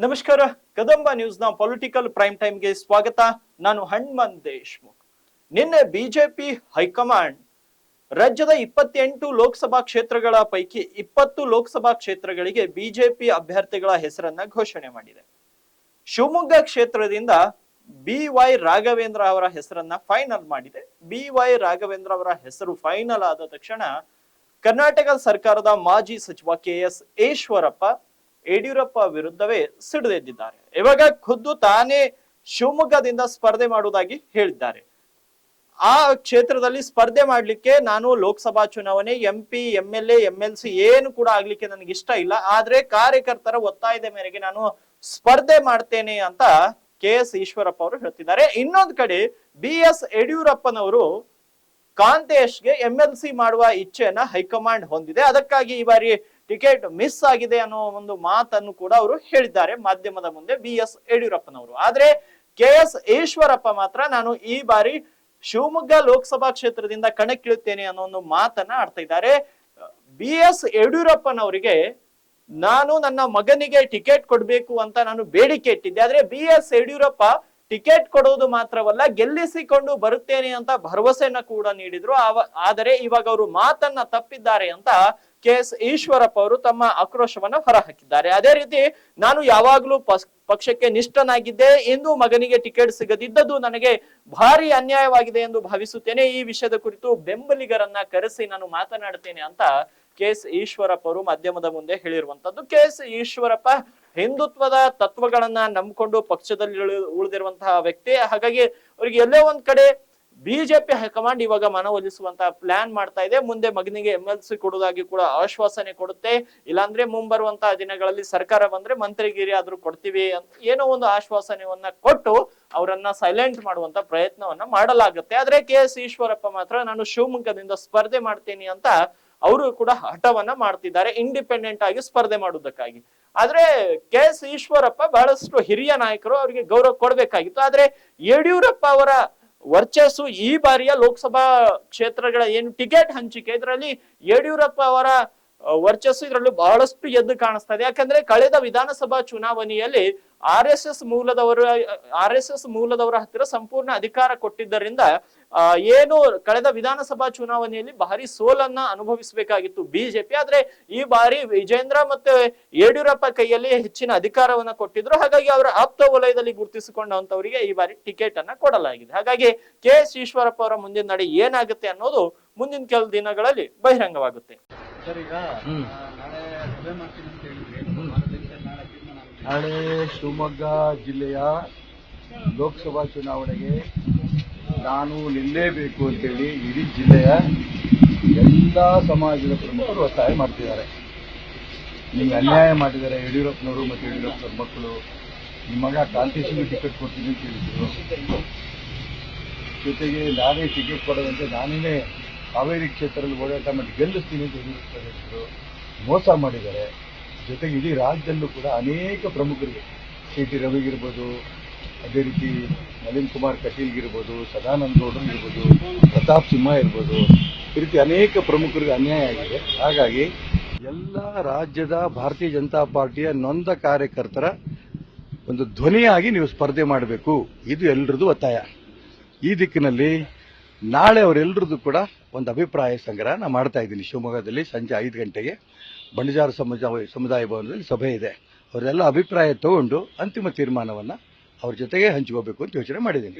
ನಮಸ್ಕಾರ, Kadamba ನ್ಯೂಸ್ನ political prime ಟೈಮ್ಗೆ ಸ್ವಾಗತ. ನಾನು ಹಣ್ಮನ್ ದೇಶ್ಮುಖ್. ನಿನ್ನೆ ಬಿಜೆಪಿ ಹೈಕಮಾಂಡ್ ರಾಜ್ಯದ ಇಪ್ಪತ್ತೆಂಟು ಲೋಕಸಭಾ ಕ್ಷೇತ್ರಗಳ ಪೈಕಿ ಇಪ್ಪತ್ತು ಲೋಕಸಭಾ ಕ್ಷೇತ್ರಗಳಿಗೆ ಬಿಜೆಪಿ ಅಭ್ಯರ್ಥಿಗಳ ಹೆಸರನ್ನ ಘೋಷಣೆ ಮಾಡಿದೆ. ಶಿವಮೊಗ್ಗ ಕ್ಷೇತ್ರದಿಂದ ಬಿ ವೈ ರಾಘವೇಂದ್ರ ಅವರ ಹೆಸರನ್ನ ಫೈನಲ್ ಮಾಡಿದೆ. ಬಿ ವೈ ರಾಘವೇಂದ್ರ ಅವರ ಹೆಸರು ಫೈನಲ್ ಆದ ತಕ್ಷಣ ಕರ್ನಾಟಕ ಸರ್ಕಾರದ ಮಾಜಿ ಸಚಿವ ಕೆ ಎಸ್ ಈಶ್ವರಪ್ಪ ಯಡಿಯೂರಪ್ಪ ವಿರುದ್ಧವೇ ಸಿಡಿದೆದ್ದಿದ್ದಾರೆ ಇವಾಗ ಖುದ್ದು ತಾನೇ ಶಿವಮೊಗ್ಗದಿಂದ ಸ್ಪರ್ಧೆ ಮಾಡುವುದಾಗಿ ಹೇಳಿದ್ದಾರೆ. ಆ ಕ್ಷೇತ್ರದಲ್ಲಿ ಸ್ಪರ್ಧೆ ಮಾಡಲಿಕ್ಕೆ ನಾನು ಲೋಕಸಭಾ ಚುನಾವಣೆ M P M L A M L C ಏನು ಕೂಡ ಆಗ್ಲಿಕ್ಕೆ ನನಗೆ ಇಷ್ಟ ಇಲ್ಲ. ಆದ್ರೆ ಕಾರ್ಯಕರ್ತರ ಒತ್ತಾಯದ ಮೇರೆಗೆ ನಾನು ಸ್ಪರ್ಧೆ ಮಾಡ್ತೇನೆ ಅಂತ ಕೆ ಎಸ್ ಈಶ್ವರಪ್ಪ ಅವರು ಹೇಳ್ತಿದ್ದಾರೆ. ಇನ್ನೊಂದು ಕಡೆ ಬಿ ಎಸ್ ಯಡಿಯೂರಪ್ಪನವರು ಕಾಂತೇಶ್ಗೆ ಎಂ ಎಲ್ ಸಿ ಮಾಡುವ ಇಚ್ಛೆಯನ್ನ ಹೈಕಮಾಂಡ್ ಹೊಂದಿದೆ. ಅದಕ್ಕಾಗಿ ಈ ಬಾರಿ ಟಿಕೆಟ್ ಮಿಸ್ ಆಗಿದೆ ಅನ್ನೋ ಒಂದು ಮಾತನ್ನು ಕೂಡ ಅವರು ಹೇಳಿದ್ದಾರೆ ಮಾಧ್ಯಮದ ಮುಂದೆ ಬಿ ಎಸ್ ಯಡಿಯೂರಪ್ಪನವರು. ಆದ್ರೆ ಕೆ ಎಸ್ ಈಶ್ವರಪ್ಪ ಮಾತ್ರ ನಾನು ಈ ಬಾರಿ ಶಿವಮೊಗ್ಗ ಲೋಕಸಭಾ ಕ್ಷೇತ್ರದಿಂದ ಕಣಕ್ಕಿಳುತ್ತೇನೆ ಅನ್ನೋ ಒಂದು ಮಾತನ್ನ ಆಡ್ತಾ ಇದ್ದಾರೆ. ಬಿ ಎಸ್ ಯಡಿಯೂರಪ್ಪನವರಿಗೆ ನಾನು ನನ್ನ ಮಗನಿಗೆ ಟಿಕೆಟ್ ಕೊಡ್ಬೇಕು ಅಂತ ನಾನು ಬೇಡಿಕೆ ಇಟ್ಟಿದ್ದೆ. ಆದ್ರೆ ಬಿ ಎಸ್ ಯಡಿಯೂರಪ್ಪ ಟಿಕೆಟ್ ಕೊಡೋದು ಮಾತ್ರವಲ್ಲ, ಗೆಲ್ಲಿಸಿಕೊಂಡು ಬರುತ್ತೇನೆ ಅಂತ ಭರವಸೆಯನ್ನ ಕೂಡ ನೀಡಿದ್ರು. ಆದರೆ ಇವಾಗ ಅವರು ಮಾತನ್ನ ತಪ್ಪಿದ್ದಾರೆ ಅಂತ ಕೆ ಎಸ್ ಈಶ್ವರಪ್ಪ ಅವರು ತಮ್ಮ ಆಕ್ರೋಶವನ್ನ ಹೊರಹಾಕಿದ್ದಾರೆ. ಅದೇ ರೀತಿ ನಾನು ಯಾವಾಗ್ಲೂ ಪಕ್ಷಕ್ಕೆ ನಿಷ್ಠನಾಗಿದ್ದೆ, ಎಂದು ಮಗನಿಗೆ ಟಿಕೆಟ್ ಸಿಗದಿದ್ದದ್ದು ನನಗೆ ಭಾರಿ ಅನ್ಯಾಯವಾಗಿದೆ ಎಂದು ಭಾವಿಸುತ್ತೇನೆ. ಈ ವಿಷಯದ ಕುರಿತು ಬೆಂಬಲಿಗರನ್ನ ಕರೆಸಿ ನಾನು ಮಾತನಾಡ್ತೇನೆ ಅಂತ ಕೆ ಎಸ್ ಈಶ್ವರಪ್ಪ ಅವರು ಮಾಧ್ಯಮದ ಮುಂದೆ ಹೇಳಿರುವಂತದ್ದು. ಕೆ ಎಸ್ ಈಶ್ವರಪ್ಪ ಹಿಂದುತ್ವದ ತತ್ವಗಳನ್ನ ನಂಬಿಕೊಂಡು ಪಕ್ಷದಲ್ಲಿ ಉಳಿ- ಉಳಿದಿರುವಂತಹ ವ್ಯಕ್ತಿ. ಹಾಗಾಗಿ ಅವರಿಗೆ ಎಲ್ಲೋ ಒಂದ್ ಕಡೆ ಬಿಜೆಪಿ ಹೈಕಮಾಂಡ್ ಇವಾಗ ಮನವೊಲಿಸುವಂತ ಪ್ಲಾನ್ ಮಾಡ್ತಾ ಇದೆ. ಮುಂದೆ ಮಗನಿಗೆ ಎಂ ಎಲ್ ಸಿ ಕೊಡುವುದಾಗಿ ಕೂಡ ಆಶ್ವಾಸನೆ ಕೊಡುತ್ತೆ. ಇಲ್ಲಾಂದ್ರೆ ಮುಂಬರುವಂತಹ ದಿನಗಳಲ್ಲಿ ಸರ್ಕಾರ ಬಂದ್ರೆ ಮಂತ್ರಿಗಿರಿ ಆದ್ರೂ ಕೊಡ್ತೀವಿ ಅಂತ ಏನೋ ಒಂದು ಆಶ್ವಾಸನೆಯನ್ನ ಕೊಟ್ಟು ಅವರನ್ನ ಸೈಲೆಂಟ್ ಮಾಡುವಂತ ಪ್ರಯತ್ನವನ್ನ ಮಾಡಲಾಗುತ್ತೆ. ಆದ್ರೆ ಕೆ ಎಸ್ ಈಶ್ವರಪ್ಪ ಮಾತ್ರ, ನಾನು ಶಿವಮೊಗ್ಗದಿಂದ ಸ್ಪರ್ಧೆ ಮಾಡ್ತೀನಿ ಅಂತ ಅವರು ಕೂಡ ಹಠವನ್ನ ಮಾಡ್ತಿದ್ದಾರೆ ಇಂಡಿಪೆಂಡೆಂಟ್ ಆಗಿ ಸ್ಪರ್ಧೆ ಮಾಡುವುದಕ್ಕಾಗಿ. ಆದ್ರೆ ಕೆ ಎಸ್ ಈಶ್ವರಪ್ಪ ಬಹಳಷ್ಟು ಹಿರಿಯ ನಾಯಕರು ಅವರಿಗೆ ಗೌರವ ಕೊಡಬೇಕಾಗಿತ್ತು. ಆದ್ರೆ ಯಡಿಯೂರಪ್ಪ ಅವರ ವರ್ಚಸ್ಸು ಈ ಬಾರಿಯ ಲೋಕಸಭಾ ಕ್ಷೇತ್ರಗಳ ಏನು ಟಿಕೆಟ್ ಹಂಚಿಕೆ ಇದರಲ್ಲಿ ಯಡಿಯೂರಪ್ಪ ಅವರ ವರ್ಚಸ್ಸು ಇದರಲ್ಲಿ ಬಹಳಷ್ಟು ಎದ್ದು ಕಾಣಿಸ್ತಾ ಇದೆ. ಯಾಕಂದ್ರೆ ಕಳೆದ ವಿಧಾನಸಭಾ ಚುನಾವಣೆಯಲ್ಲಿ ಆರ್ ಎಸ್ ಎಸ್ ಮೂಲದವರ, ಆರ್ ಎಸ್ ಎಸ್ ಮೂಲದವರ ಹತ್ತಿರ ಸಂಪೂರ್ಣ ಅಧಿಕಾರ ಕೊಟ್ಟಿದ್ದರಿಂದ ಏನು ಕಳೆದ ವಿಧಾನಸಭಾ ಚುನಾವಣೆಯಲ್ಲಿ ಭಾರಿ ಸೋಲನ್ನ ಅನುಭವಿಸಬೇಕಾಗಿತ್ತು ಬಿಜೆಪಿ. ಆದ್ರೆ ಈ ಬಾರಿ ವಿಜೇಂದ್ರ ಮತ್ತೆ ಯಡಿಯೂರಪ್ಪ ಕೈಯಲ್ಲಿ ಹೆಚ್ಚಿನ ಅಧಿಕಾರವನ್ನ ಕೊಟ್ಟಿದ್ರು. ಹಾಗಾಗಿ ಅವರ ಆಪ್ತ ವಲಯದಲ್ಲಿ ಗುರುತಿಸಿಕೊಂಡಂತವರಿಗೆ ಈ ಬಾರಿ ಟಿಕೆಟ್ ಅನ್ನ ಕೊಡಲಾಗಿದೆ. ಹಾಗಾಗಿ ಕೆ ಎಸ್ ಈಶ್ವರಪ್ಪ ಅವರ ಮುಂದಿನ ನಡೆ ಏನಾಗುತ್ತೆ ಅನ್ನೋದು ಮುಂದಿನ ಕೆಲ ದಿನಗಳಲ್ಲಿ ಬಹಿರಂಗವಾಗುತ್ತೆ. ನಾಳೆ ಶಿವಮೊಗ್ಗ ಜಿಲ್ಲೆಯ ಲೋಕಸಭಾ ಚುನಾವಣೆಗೆ ನಾನು ನಿಲ್ಲೇಬೇಕು ಅಂತೇಳಿ ಇಡೀ ಜಿಲ್ಲೆಯ ಎಲ್ಲ ಸಮಾಜದ ಪ್ರಮುಖರು ಒತ್ತಾಯ ಮಾಡ್ತಿದ್ದಾರೆ. ನಿಮ್ಗೆ ಅನ್ಯಾಯ ಮಾಡಿದ್ದಾರೆ ಯಡಿಯೂರಪ್ಪನವರು ಮತ್ತು ಯಡಿಯೂರಪ್ಪನವ್ರ ಮಕ್ಕಳು. ನಿಮ್ಮ ಮಗ ಕಾಂತೇಶಿಗೆ ಟಿಕೆಟ್ ಕೊಡ್ತೀನಿ ಅಂತ ಹೇಳಿದ್ರು. ಜೊತೆಗೆ ನಾನೇ ಟಿಕೆಟ್ ಕೊಡೋದಂತೆ ನಾನೇ ಹಾವೇರಿ ಕ್ಷೇತ್ರದಲ್ಲಿ ಓಡಾಟ ಮಾಡಿ ಗೆಲ್ಲಿಸ್ತೀನಿ ಅಂತ ಹೇಳಿದ್ರು ಮೋಸ ಮಾಡಿದ್ದಾರೆ. ಜೊತೆಗೆ ಇಡೀ ರಾಜ್ಯದಲ್ಲೂ ಕೂಡ ಅನೇಕ ಪ್ರಮುಖರಿಗೆ ಸಿ ಟಿ ರವಿಗಿರ್ಬೋದು ಅದೇ ರೀತಿ ನಳಿನ್ ಕುಮಾರ್ ಕಟೀಲ್ಗಿರ್ಬೋದು ಸದಾನಂದ ಇರ್ಬೋದು, ಪ್ರತಾಪ್ ಸಿಂಹ ಇರ್ಬೋದು, ಈ ರೀತಿ ಅನೇಕ ಪ್ರಮುಖರಿಗೆ ಅನ್ಯಾಯ ಆಗಿದೆ. ಹಾಗಾಗಿ ಎಲ್ಲ ರಾಜ್ಯದ ಭಾರತೀಯ ಜನತಾ ಪಾರ್ಟಿಯ ನೊಂದ ಕಾರ್ಯಕರ್ತರ ಒಂದು ಧ್ವನಿಯಾಗಿ ನೀವು ಸ್ಪರ್ಧೆ ಮಾಡಬೇಕು. ಇದು ಎಲ್ಲರದು ಒತ್ತಾಯ. ಈ ದಿಕ್ಕಿನಲ್ಲಿ ನಾಳೆ ಅವರೆಲ್ಲರದ್ದು ಕೂಡ ಒಂದು ಅಭಿಪ್ರಾಯ ಸಂಗ್ರಹ ಮಾಡ್ತಾ ಇದ್ದೀನಿ. ಶಿವಮೊಗ್ಗದಲ್ಲಿ ಸಂಜೆ ಐದು ಗಂಟೆಗೆ ಬಂಡಜಾರ ಸಮುದಾಯ ಸಮುದಾಯ ಭವನದಲ್ಲಿ ಸಭೆ ಇದೆ. ಅವರೆಲ್ಲ ಅಭಿಪ್ರಾಯ ತಗೊಂಡು ಅಂತಿಮ ತೀರ್ಮಾನವನ್ನು ಅವ್ರ ಜೊತೆಗೆ ಹಂಚ್ಕೋಬೇಕು ಅಂತ ಯೋಚನೆ ಮಾಡಿದ್ದೀನಿ.